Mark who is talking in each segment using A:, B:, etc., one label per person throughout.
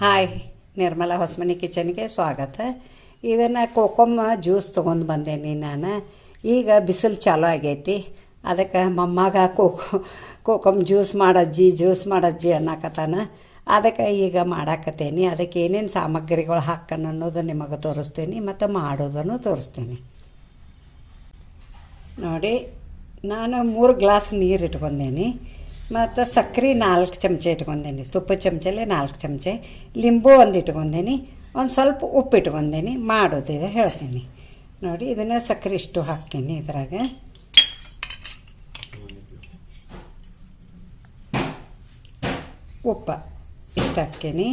A: Hi, Nirmala Hosamani ಕಿಚನ್ಗೆ ಸ್ವಾಗತ. ಇದನ್ನು ಕೋಕೊಮ್ಮ juice ತೊಗೊಂಡು ಬಂದೇನಿ ನಾನು. ಈಗ ಬಿಸಿಲು ಚಾಲೂ ಆಗೈತಿ. ಅದಕ್ಕೆ ಮೊಮ್ಮಗ ಕೋಕೋ ಕೋಕಮ್ ಜ್ಯೂಸ್ ಮಾಡಜ್ಜಿ ಜ್ಯೂಸ್ ಮಾಡಜ್ಜಿ ಅನ್ನಕತ್ತಾನ. ಅದಕ್ಕೆ ಈಗ ಮಾಡಾಕತ್ತೇನಿ. ಅದಕ್ಕೆ ಏನೇನು ಸಾಮಗ್ರಿಗಳು ಹಾಕೋಣ ಅನ್ನೋದು ನಿಮಗೆ ತೋರಿಸ್ತೀನಿ ಮತ್ತು ಮಾಡೋದನ್ನು ತೋರಿಸ್ತೀನಿ. ನೋಡಿ, ನಾನು ಮೂರು ಗ್ಲಾಸ್ ನೀರು ಇಟ್ಕೊಂಡೇನಿ. ಮತ್ತು ಸಕ್ಕರೆ ನಾಲ್ಕು ಚಮಚೆ ಇಟ್ಕೊಂಡೇನಿ. ತುಪ್ಪ ಚಮಚಲ್ಲಿ ನಾಲ್ಕು ಚಮಚೆ, ಲಿಂಬು ಒಂದು ಇಟ್ಕೊಂಡೇನಿ, ಒಂದು ಸ್ವಲ್ಪ ಉಪ್ಪು ಇಟ್ಕೊಂಡೇನಿ ಮಾಡೋದಿದೆ ಹೇಳ್ತೀನಿ. ನೋಡಿ, ಇದನ್ನು ಸಕ್ಕರೆ ಇಷ್ಟು ಹಾಕ್ತೀನಿ ಇದ್ರಾಗ. ಉಪ್ಪು ಇಷ್ಟು ಹಾಕ್ತೀನಿ.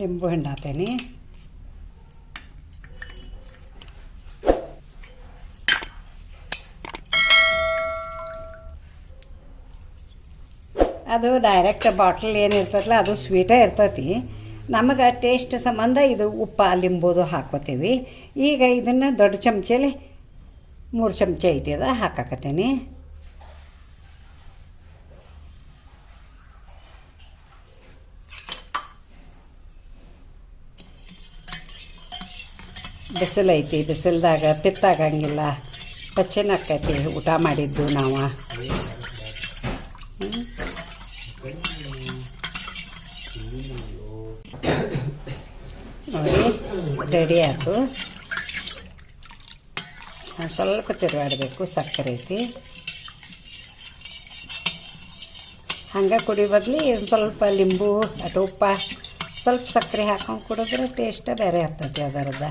A: ಲಿಂಬು ಹಣ್ಣು ಹಾಕ್ತೀನಿ. ಅದು ಡೈರೆಕ್ಟ್ ಬಾಟ್ಲ್ ಏನಿರ್ತದಲ್ಲ ಅದು ಸ್ವೀಟೇ ಇರ್ತೈತಿ. ನಮಗೆ ಟೇಸ್ಟ್ ಸಂಬಂಧ ಇದು ಉಪ್ಪು ಲಿಂಬುದು ಹಾಕೋತೀವಿ ಈಗ ಇದನ್ನು ದೊಡ್ಡ ಚಮಚಲಿ ಮೂರು ಚಮಚ ಐತಿ ಅದ ಹಾಕಾಕತ್ತೀನಿ. ಬಿಸಿಲು ಐತಿ, ಬಿಸಿಲ್ದಾಗ ಪಿತ್ತಾಗಂಗಿಲ್ಲ. ಪಚ್ಚನ ಆಕೈತಿ ಊಟ ಮಾಡಿದ್ದು ನಾವು. ರೆಡಿ ಆಯಿತು. ಸ್ವಲ್ಪ ತಿರುಗಾಡಬೇಕು, ಸಕ್ಕರೆ ಐತಿ. ಹಂಗೆ ಕುಡಿ ಬದಲಿ ಸ್ವಲ್ಪ ಲಿಂಬು ಅಥವಾ ಉಪ್ಪ, ಸ್ವಲ್ಪ ಸಕ್ಕರೆ ಹಾಕೊಂಡು ಕುಡಿದ್ರೆ ಟೇಸ್ಟ ಬೇರೆ ಆಗ್ತೈತಿ ಅದರದ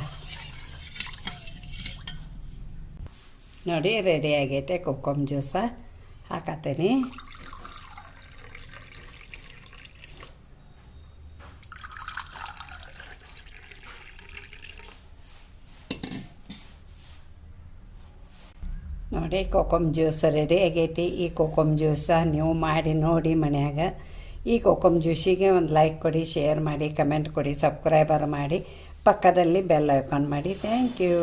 A: ನೋಡಿ, ರೆಡಿ ಆಗೈತೆ, ಕೊಕ್ಕಮ್ ಜ್ಯೂಸ ಹಾಕತ್ತೀನಿ. ನೋಡಿ ಕೋಕಮ್ ಜ್ಯೂಸ್ ರೆಡಿ ಆಗೈತಿ. ಈ ಕೋಕಮ್ ಜ್ಯೂಸ ನೀವು ಮಾಡಿ ನೋಡಿ ಮನ್ಯಾಗ. ಈ ಕೋಕಮ್ ಜ್ಯೂಸಿಗೆ ಒಂದು ಲೈಕ್ ಕೊಡಿ ಶೇರ್ ಮಾಡಿ ಕಮೆಂಟ್ ಕೊಡಿ ಸಬ್ಸ್ಕ್ರೈಬರ್ ಮಾಡಿ. ಪಕ್ಕದಲ್ಲಿ ಬೆಲ್ ಐಕಾನ್ ಮಾಡಿ. Thank you